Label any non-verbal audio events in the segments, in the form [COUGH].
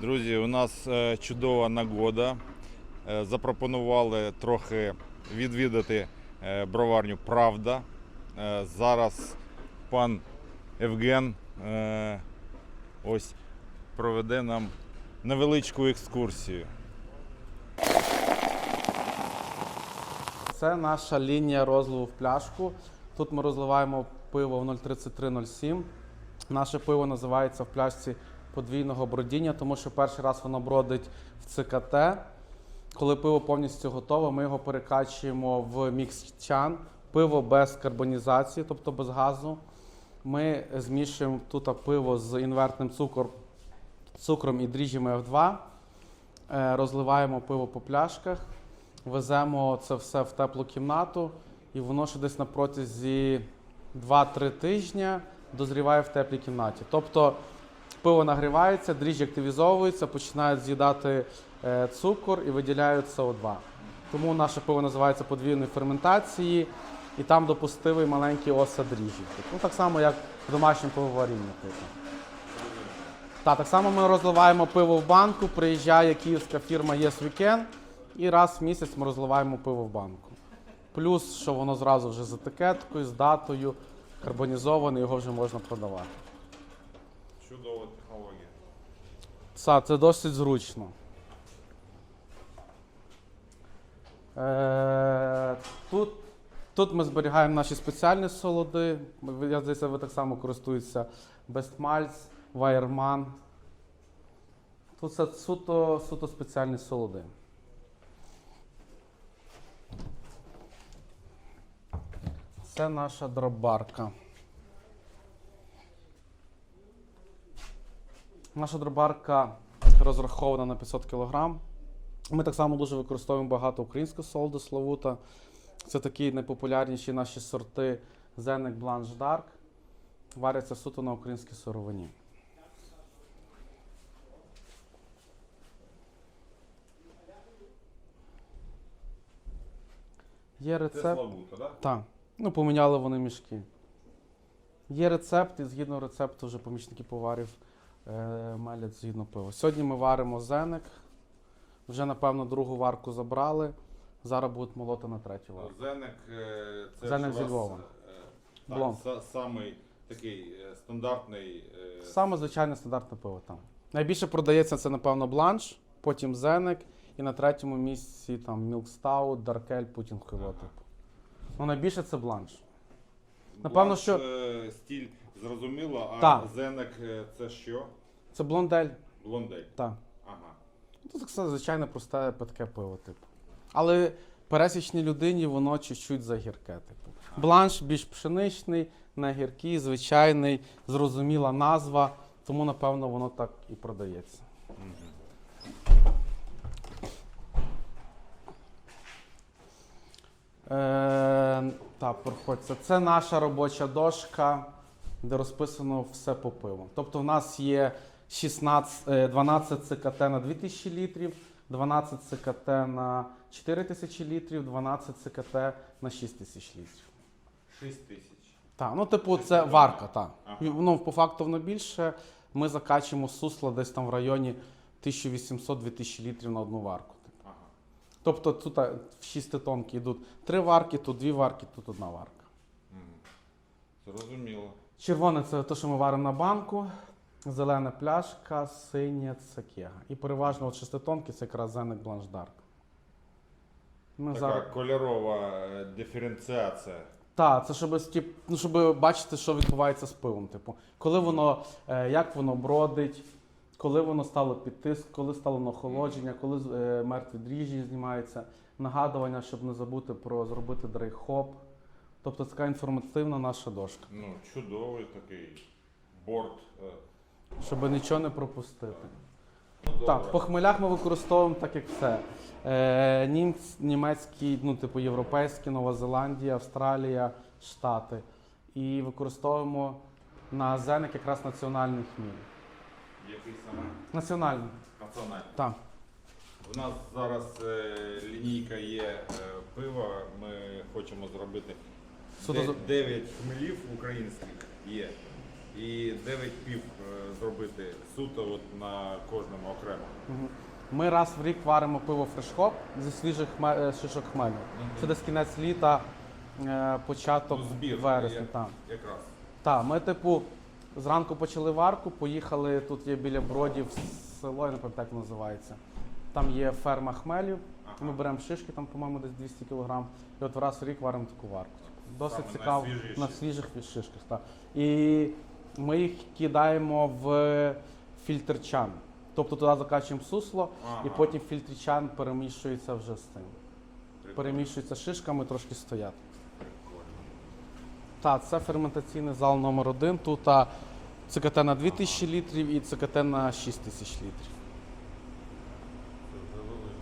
Друзі, у нас е, чудова нагода. Е, Запропонували трохи відвідати е, броварню Правда. Зараз пан Евген ось проведе нам невеличку екскурсію. Це наша лінія розливу в пляшку. Тут ми розливаємо пиво в 03307. Наше пиво називається в пляшці подвійного бродіння, тому що перший раз воно бродить в ЦКТ. Коли пиво повністю готове, ми його перекачуємо в мікс-чан. Пиво без карбонізації, тобто без газу. Ми змішуємо тут пиво з інвертним цукор, цукром і дріжджами F2. Е, Розливаємо пиво по пляшках, веземо це все в теплу кімнату, і воно ще десь на протязі 2-3 тижні дозріває в теплій кімнаті. Тобто пиво нагрівається, дріжджі активізовуються, починають з'їдати е, цукор і виділяють СО2. Тому наше пиво називається подвійної ферментації, і там допустивий маленький оса дріжджів. Ну, так само, як в домашньому пивоварінні. Типу. Так, так само ми розливаємо пиво в банку, приїжджає київська фірма Yes Weekend, і раз в місяць ми розливаємо пиво в банку. Плюс, що воно зразу вже з етикеткою, з датою, карбонізоване, його вже можна продавати. Технологія. Це, це досить зручно. Е, тут, тут ми зберігаємо наші спеціальні солоди. Я здається, ви так само користуєтеся Bestmalz, Weiermann. Тут це суто, суто спеціальні солоди. Це наша дробарка. Наша дробарка розрахована на 500 кг. Ми так само дуже використовуємо багато українського солоду Славута. Це такі найпопулярніші наші сорти Зенек Blanche Dark. Варяться суто на українській сировині. Є Це рецепт. Славута, так? Так. Ну, поміняли вони мішки. Є рецепт, і згідно рецепту вже помічники поварів мелять згідно пива. Сьогодні ми варимо зеник. Вже, напевно, другу варку забрали. Зараз будуть молоти на третю варку. Зенек е, це Зенек ж зі вас, Львова. е, так, Блонд. са- самий такий е, стандартний. е, Саме звичайне стандартне пиво там. Найбільше продається це, напевно, бланш, потім зеник, і на третьому місці там Мілкстаут, Даркель, Путін Ага. типу. Ну, найбільше це бланш. Напевно, бланш, що- е, стіль зрозуміло, а Так. зенек е, це що? Це блондель. Блондель. Так. Ага. Ну, так це звичайне просте питке пиво, типу. Але пересічній людині воно чуть-чуть загірке, типу. Бланш більш пшеничний, не гіркий, звичайний, зрозуміла назва, тому, напевно, воно так і продається. Е, так, проходьте. Це наша робоча дошка, де розписано все по пиву. Тобто в нас є 16, е, 12 ЦКТ на 2000 літрів, 12 ЦКТ на 4000 літрів, 12 ЦКТ на 6000 літрів. 6 тисяч. Так, ну типу, це варка, так. Ага. Ну, по факту воно більше. Ми закачуємо сусла десь там в районі 1800-2000 літрів на одну варку. типу. Ага. Тобто тут в 6 тонки йдуть три варки, тут дві варки, тут одна варка. Зрозуміло. Червоне це те, що ми варимо на банку, зелена пляшка, синє це кега. І переважно от шеститонки це якраз зеник бланшдарк. Ми Така зараз... кольорова е, диференціація. Так, це щоб, тип, ну, щоб бачити, що відбувається з пивом. Типу, коли воно, е, як воно бродить, коли воно стало під тиск, коли стало на охолодження, коли е, мертві дріжджі знімаються, нагадування, щоб не забути про зробити дрейхоп. Тобто така інформативна наша дошка, Ну, чудовий такий борт. е. щоб нічого не пропустити. Ну, добре. Так, по хмелях ми використовуємо так, як все. Е, німць, німецький, ну, типу європейський, Нова Зеландія, Австралія, Штати. І використовуємо на зеник якраз національний хміль. Який саме Національний. національний. Так. У нас зараз е, лінійка є е, пива. Ми хочемо зробити Суто 9 хмелів українських є. і 9 пів е, зробити суто от на кожному окремо. Ми раз в рік варимо пиво фрешхоп зі свіжих хме- е, шишок хмелю. Це десь кінець літа, е, початок Ну, збір вересня. є. Так. Якраз. Так, ми, типу, зранку почали варку, поїхали, тут є біля бродів село, я не пам'ятаю, як називається. Там є ферма хмелів. Ага. Ми беремо шишки, там, по-моєму, десь 200 кг. І от раз в рік варимо таку варку. Досить цікаво на свіжих шишках. Так. І ми їх кидаємо в фільтрчан. Тобто туди закачуємо сусло, Ага. і потім фільтрчан перемішується вже з тим. Прикольно. Перемішується шишками, трошки стоять. Так, це ферментаційний зал номер один. Тут а, ЦКТ на 2000 літрів і ЦКТ на 6000 літрів. Це вже велике.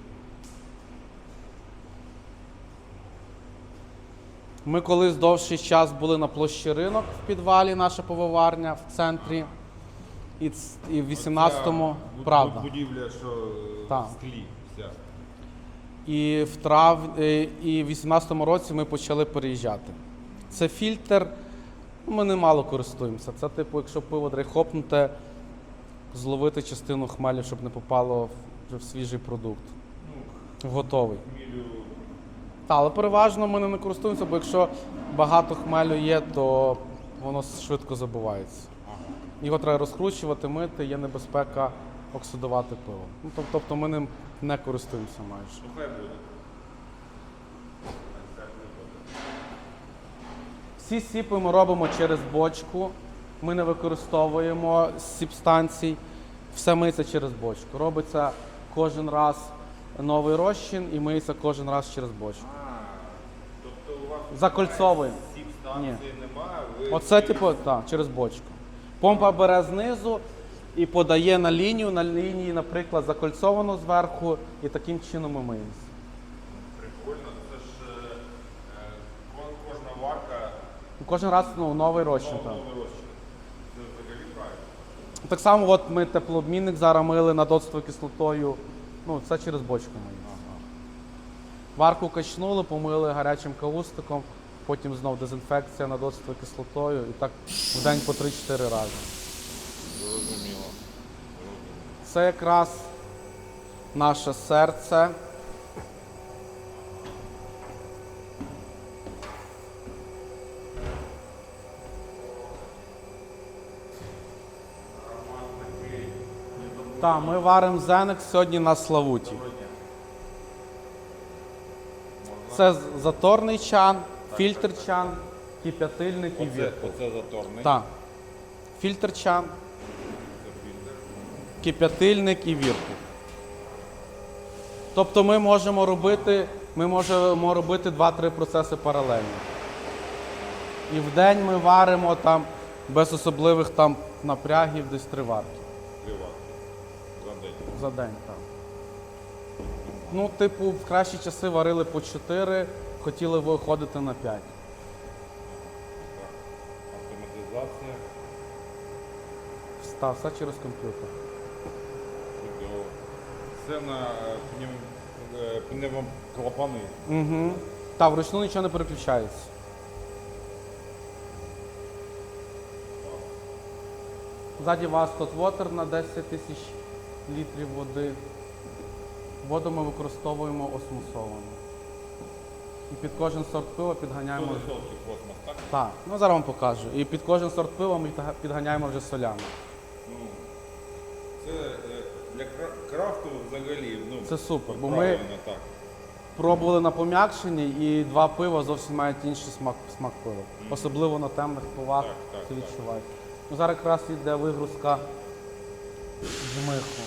Ми колись довший час були на площі ринок в підвалі, наша пивоварня в центрі. І, і в 18-му, Оця бу- правда. Будівля, що в склі вся. І в трав... е, і в 18-му році ми почали переїжджати. Це фільтр, ну, ми немало користуємося. Це, типу, якщо пиво дрейхопнуте, зловити частину хмелю, щоб не попало в- в свіжий продукт. Ну, Готовий. хмілю Та, але переважно ми не користуємося, бо якщо багато хмелю є, то воно швидко забувається. Його треба розкручувати, мити, є небезпека оксидувати пиво. Ну, тоб- тобто ми ним не користуємося майже. Ну. Хай буде. Всі сіпи ми робимо через бочку. Ми не використовуємо сіп-станцій. Все миється через бочку. Робиться кожен раз новий розчин і миється кожен раз через бочку. А, тобто у вас Закольцовуємо. сіп станції немає, ви Оце, типу, так, через бочку. Помпа бере знизу і подає на лінію. На лінії, наприклад, закольцовано зверху, і таким чином ми миємося. прикольно, це ж е, е, ко- кожна варка Кожен раз ну, новий розчин. Так. новий розчин. Це взагалі правильно. так само, от ми теплообмінник зараз мили над кислотою. Ну, це через бочку миємо. Варку качнули, помили гарячим каустиком, потім знов дезінфекція над оцтовою кислотою і так в день по 3-4 рази. Зрозуміло. Це якраз наше серце. Так, ми варимо зеник сьогодні на Славуті. Це заторний чан, фільтр чан, кип'ятильник і Оце, вірку. оце заторний. Так. Фільтр чан, Це фільтр. кип'ятильник і вірку. Тобто ми можемо робити, ми можемо робити 2-3 процеси паралельно. І в день ми варимо там без особливих там напрягів десь три варки Три варки. За день. за день. Так. Ну, типу, в кращі часи варили по 4, хотіли виходити на 5. Автоматизація. Став все через комп'ютер. Це на е, пнев- е, пневмоклапани. Угу. Та вручну нічого не переключається. Ззаді вас тут вотер на 10 тисяч літрів води. Воду ми використовуємо осмосовану. І під кожен сорт пива підганяємо. 100% так? Так, ну зараз вам покажу. І під кожен сорт пива ми підганяємо вже солями. Ну, це е, для крафту взагалі. Ну, Це супер, бо ми- так. Пробували на пом'якшенні і два пива зовсім мають інший смак, смак пива. Особливо на темних пивах Так, так, це відчувається. Ну, зараз якраз йде вигрузка жмиху.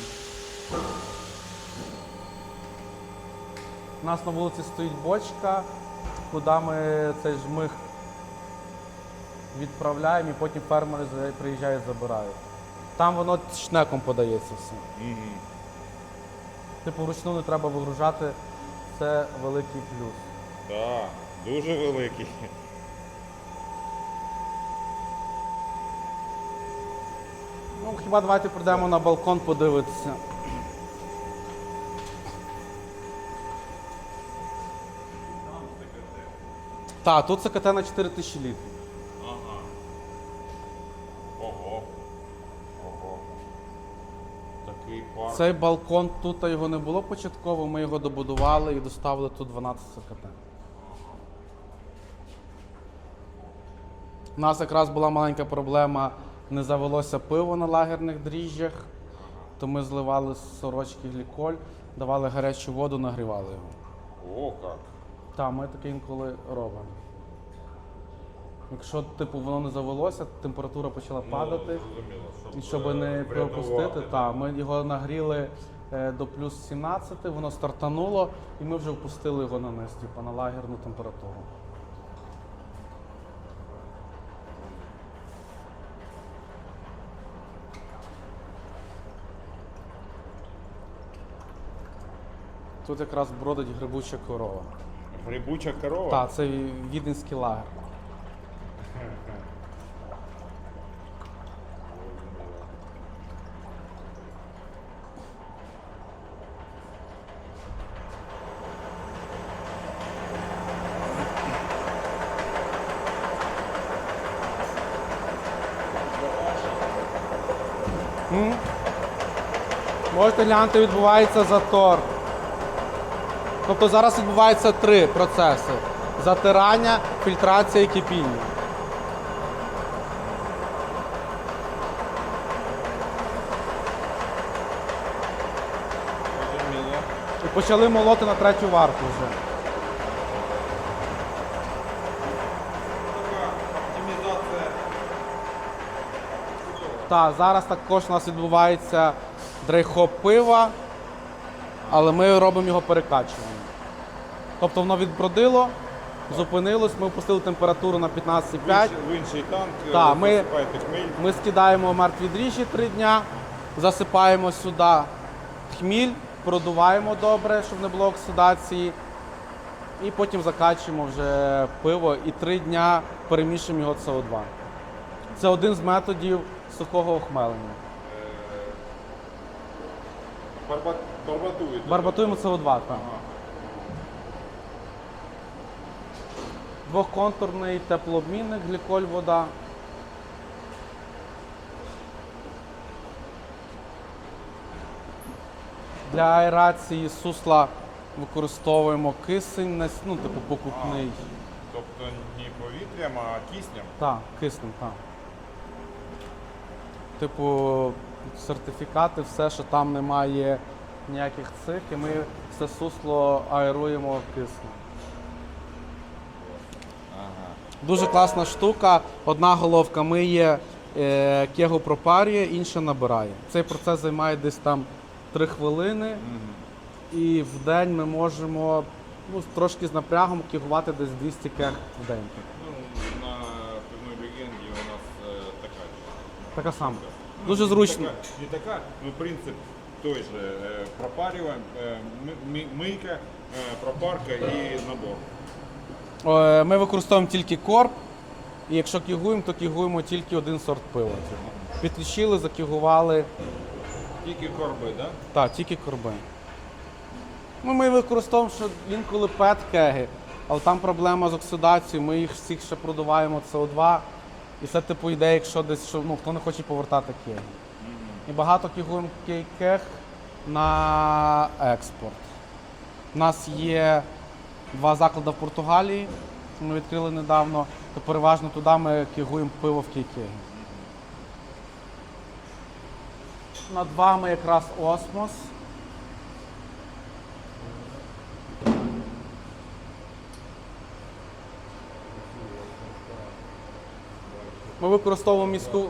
У нас на вулиці стоїть бочка, куди ми цей жмих відправляємо і потім фермери приїжджають забирають. Там воно шнеком подається все. Угу. Типу вручну не треба вигружати, це великий плюс. Так, дуже великий. Ну, хіба давайте прийдемо на балкон подивитися. Та, тут це КТ на 4000 літрів. Ага. Ого. Ого. Такий парк. Цей балкон тут його не було початково, ми його добудували і доставили тут 12 катен. У нас якраз була маленька проблема, не завелося пиво на лагерних дріжджах, то ми зливали сорочки гліколь, давали гарячу воду, нагрівали його. О, как. Так, ми таке інколи робимо. Якщо типу воно не завелося, температура почала падати. Ну, зрозуміло, І щоб е, не пропустити, та, ми його нагріли е, до плюс 17, воно стартануло, і ми вже впустили його на низ, типу, на лагерну температуру. Тут якраз бродить грибуча корова. Грибуча корова? Так, це віденський лагер. М? Можете глянути, відбувається затор. Тобто зараз відбуваються три процеси: затирання, фільтрація і кипіння. І почали молоти на третю варку вже. Так, зараз також у нас відбувається дрейхоп пива, але ми робимо його перекачуванням. Тобто воно відбродило, зупинилось, ми опустили температуру на 15,5. В інший- танк е, Так, ми- хмель. Ми скидаємо мертві дріжджі три дня, засипаємо сюди хміль, продуваємо добре, щоб не було оксидації. І потім закачуємо вже пиво і три дня перемішуємо його СО2. Це один з методів сухого охмелення. Барба- Барбатуєте. Барбатуємо СО2, так. Ага. Двохконтурний теплообмінник, гліколь, вода. Для аерації сусла використовуємо кисень, ну, типу покупний. Тобто не повітрям, а киснем. Так, киснем, так. Типу, сертифікати, все, що там немає ніяких цих, і ми все сусло аеруємо киснем. Дуже класна штука. Одна головка миє, е, кегу пропарює, інша набирає. Цей процес займає десь там 3 хвилини, і в день ми можемо ну, трошки з напрягом кегувати десь 200 кег в день. Ну, на пивной легенде у нас такая же. Така сама. Ну, Дуже не зручно. така- Не такая, но принцип той же. Э, пропариваем, э, мы- мы- мийка, э, пропарка и набор. Е, Ми використовуємо тільки корп, і якщо кігуємо, то кігуємо тільки один сорт пива. типу. Підключили, закігували. Тільки корби, да? Так, тільки корби. Ну, ми використовуємо що інколи пет кеги, але там проблема з оксидацією, ми їх всіх ще продуваємо СО2. І це типу йде, якщо десь що, ну, хто не хоче повертати кеги. І багато кігуємо кей- на експорт. У нас є два заклади в Португалії, ми відкрили недавно, то переважно туди ми кігуємо пиво в кейкегі. Над вами якраз осмос. Ми використовуємо міську. 3,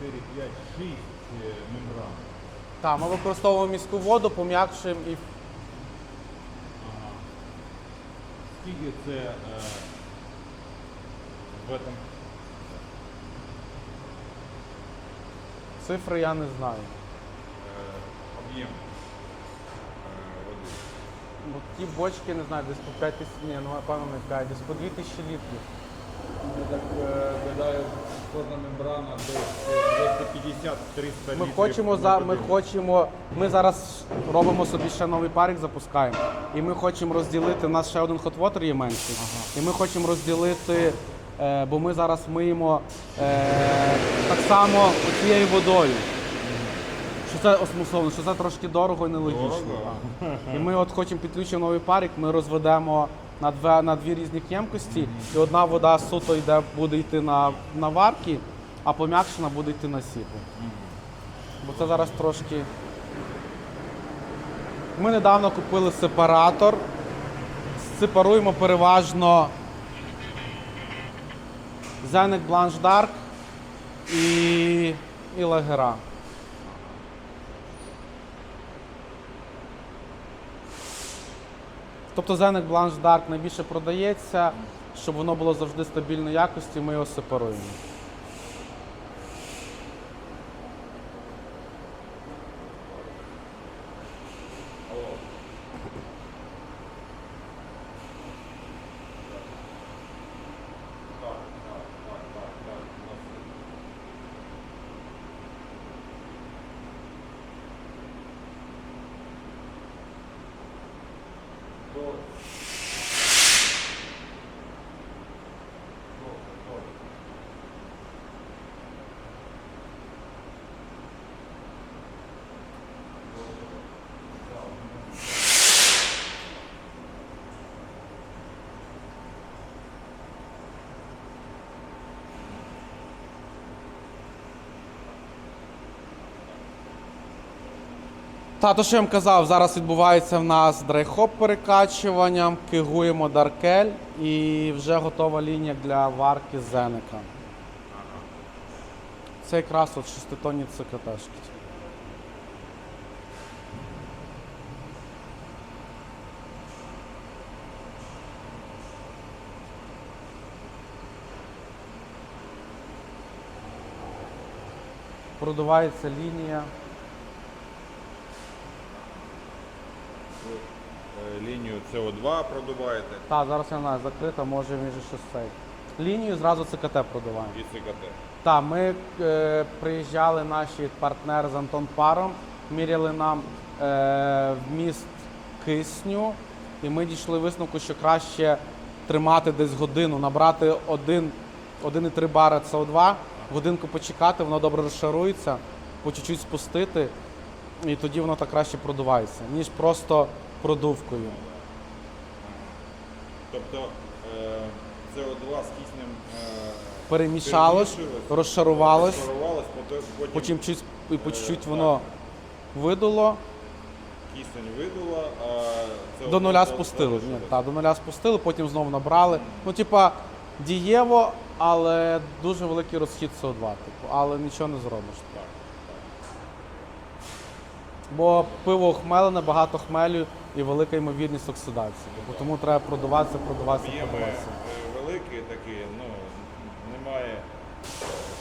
4, 5, 6 мембран. Так, ми використовуємо міську воду, пом'якшуємо і Скільки це е, в этом цифри я не знаю. е, об'єм е, води? Бо ті бочки, не знаю, десь по 5 тисяч, ні, ну напевно не 5, десь по 2 тисячі літрів. Так, гадаю, кожна мембрана десь 250-300 Ми хочемо за ми хочемо. Ми зараз робимо собі ще новий парик, запускаємо. І ми хочемо розділити. У нас ще один хотвотер є менший. І ми хочемо розділити, е, бо ми зараз миємо е, так само цією водою. Що це осмусовано, що це трошки дорого і нелогічно. Дорого. так. І ми от хочемо підключити новий парік, ми розведемо на дві, на дві різні ємкості, і одна вода суто йде, буде йти на, на варки, а пом'якшена буде йти на сіпу. Бо це зараз трошки. Ми недавно купили сепаратор. Сепаруємо переважно Zenek Blanche Dark і, і Лагера. Тобто Zenek Blanche Dark найбільше продається, щоб воно було завжди стабільної якості, ми його сепаруємо. Та, то, що я вам казав, зараз відбувається в нас драйхоп перекачування, кигуємо даркель і вже готова лінія для варки зеника. Це якраз от шеститонні ЦКТшки. Продувається лінія. Лінію СО2 продуваєте Так, зараз знаю, закрита, може між щось цей. Лінію зразу ЦКТ продуваємо. і ЦКТ. Так, ми е, приїжджали наші партнери з Антон Паром, міряли нам е, вміст кисню, і ми дійшли висновку, що краще тримати десь годину, набрати один- 1,3 бара СО2, годинку почекати, воно добре розшарується, по чуть-чуть спустити, і тоді воно так краще продувається, ніж просто продувкою. Тобто е, СО2 з киснем е, Перемішалось, розшарувалось. розшарувалось, потім, потім чуть, і по чуть-чуть воно видуло. кисень видуло, а СО2 До нуля спустили. Ні, так, до нуля спустили, потім знову набрали. Ну, типа, дієво, але дуже великий розхід СО2, типу, але нічого не зробиш. Бо пиво хмелене, багато хмелю і велика ймовірність оксидації. Тому треба продуватися, продуватися, Об'єми продуватися. е, великі такі, ну немає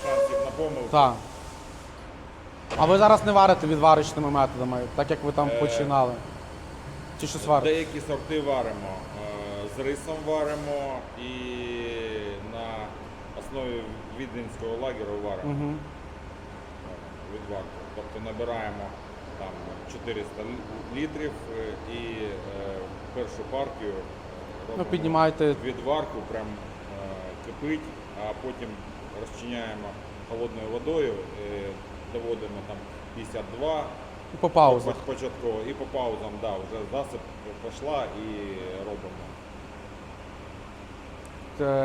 шансів на помилку. Так. А ви зараз не варите відварочними методами, так як ви там Е, починали. Чи щось варите? Деякі сорти варимо. е, З рисом варимо і на основі віденського лагеру варимо Угу. відварку. Тобто набираємо там 400 літрів е, і е, першу партію Ну, робимо піднімаєте відварку, прям е, кипить, а потім розчиняємо холодною водою, доводимо там 52 і по паузах. Початково і по паузам, да, вже засип пішла і робимо.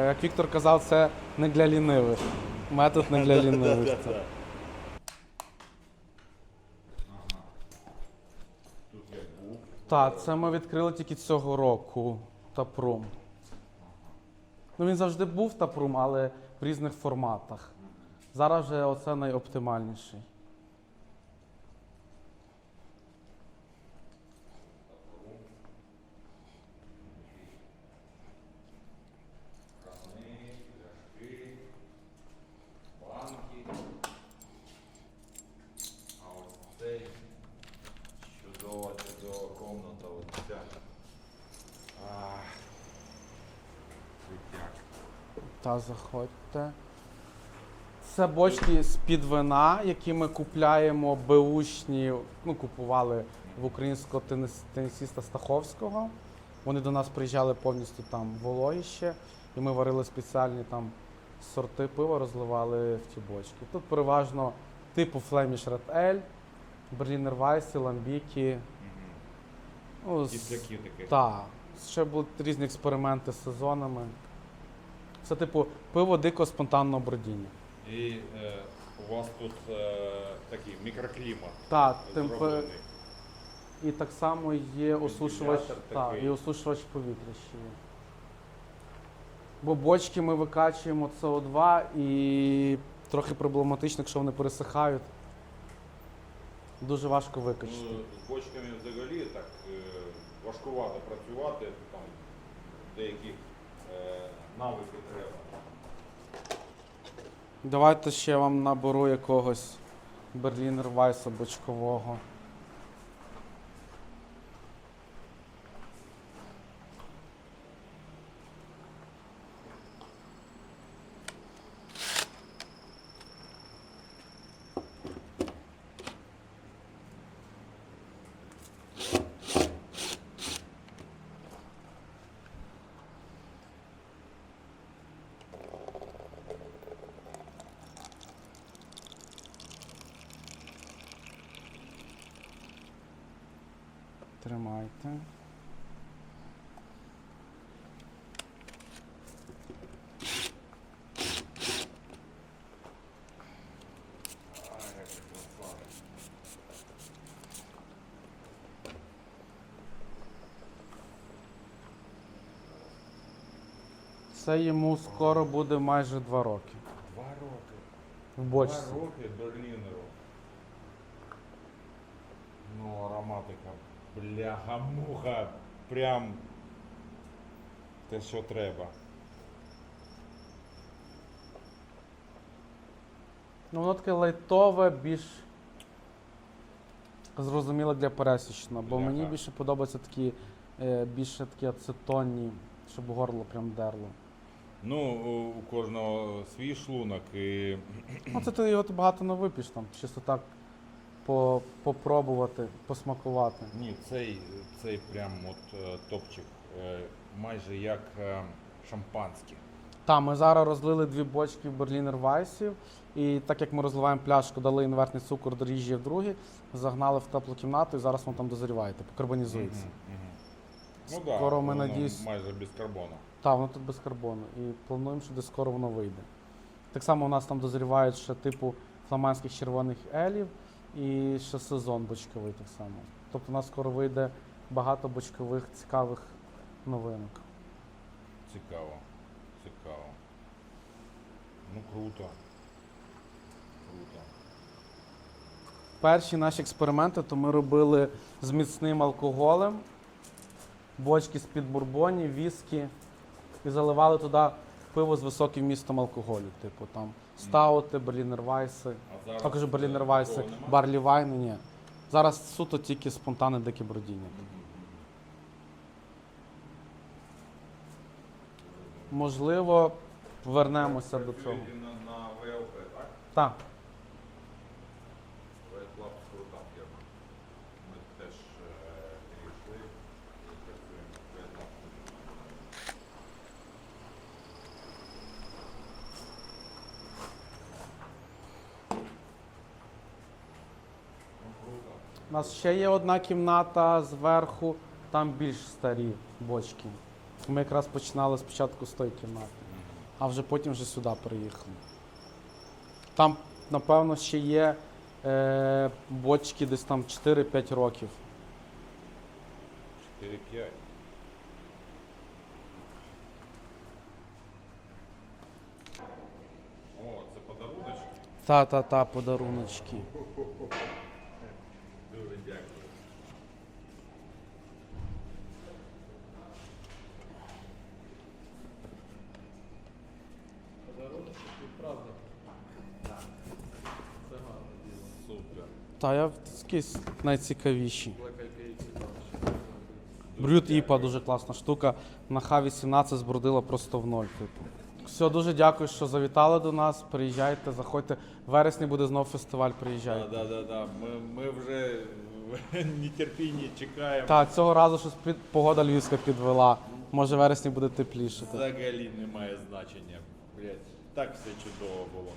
Як Віктор казав, це не для лінивих. Метод не для [LAUGHS] лінивих. це. Так, це ми відкрили тільки цього року Тапрум. Ну, він завжди був Тапрум, але в різних форматах. Зараз вже оце найоптимальніший. Банки. А ось цей чудова, чудова комната. Ось ця. А, Витяг. Та заходьте. Це бочки з-під вина, які ми купляємо беушні, ну, купували в українського теніс- тенісіста Стаховського. Вони до нас приїжджали повністю там вологі ще, і ми варили спеціальні там сорти пива, розливали в ті бочки. Тут переважно типу Flemish Red Ale, Берлінер Вайси, Ламбіки. Ну, з- Кисляки такі. Так. Ще будуть різні експерименти з сезонами. Це типу пиво дикого спонтанного бродіння. І е, у вас тут е, такий мікроклімат. Так, зроблений. і так само є осушувач, такий. і осушувач повітря ще є. Бо бочки ми викачуємо СО2 і трохи проблематично, якщо вони пересихають. Дуже важко викачати. Ну, з бочками взагалі так е, важкувато працювати, там деякі е, навики треба. Давайте ще вам наберу якогось Берлінер Вайса бочкового. Тримайте. Це йому скоро буде майже 2 роки. Два роки. В бочці. Два роки Берлінеру. Ну, ароматика. Бляха-муха. Прям те, що треба. Ну, воно таке лайтове, більш зрозуміле для пересічного, бо мені більше подобаються такі е, більше такі ацетонні, щоб горло прям дерло. Ну, у- у кожного свій шлунок і Ну, це ти його багато не вип'єш там, чисто так по, попробувати, посмакувати. ні, цей, цей прям от е, топчик. е, Майже як е, шампанське. Так, ми зараз розлили дві бочки Берлінер Вайсів, і так як ми розливаємо пляшку, дали інвертний цукор дріжджі в другі, загнали в теплу кімнату і зараз воно там дозріває, типу карбонізується. Мгм, мгм. Ну, да, Скоро ми воно надіюсь- майже без карбону. Так, воно тут без карбону. І плануємо, що десь скоро воно вийде. Так само у нас там дозрівають ще типу фламандських червоних елів і ще сезон бочковий так само. Тобто у нас скоро вийде багато бочкових цікавих новинок. Цікаво. Цікаво. Ну круто. Круто. Перші наші експерименти то ми робили з міцним алкоголем, бочки з-під бурбонів, віскі, і заливали туди пиво з високим містом алкоголю, типу там стаути, берлінер вайси. А зараз Також берлінервайси, е, вайси, такого нема? барлі вайни, ні. Зараз суто тільки спонтанне дике бродіння. Можливо, повернемося до цього. На ВЛП, так? Так. Ветлаб крута фірма. Ми теж е, перейшли і працюємо в Ветлаб. Ну круто. У нас ще є одна кімната зверху, там більш старі бочки. Ми якраз починали спочатку з тої кімнати, а вже потім вже сюди приїхали. Там, напевно, ще є е, бочки десь там 4-5 років. 4-5. О, це подаруночки. Та-та-та, подаруночки. Дуже дякую. Супер. Та, я якісь найцікавіші. Брют Іпа дуже класна штука. На Х-18 збродила просто в ноль. Типу. Все, дуже дякую, що завітали до нас. Приїжджайте, заходьте. В вересні буде знов фестиваль. Приїжджайте. да, да, да. Ми, ми вже [LAUGHS] нетерпінні чекаємо. Так, цього разу щось під погода львівська підвела. Може, в вересні буде тепліше. Взагалі немає значення. Блять, так все чудово було.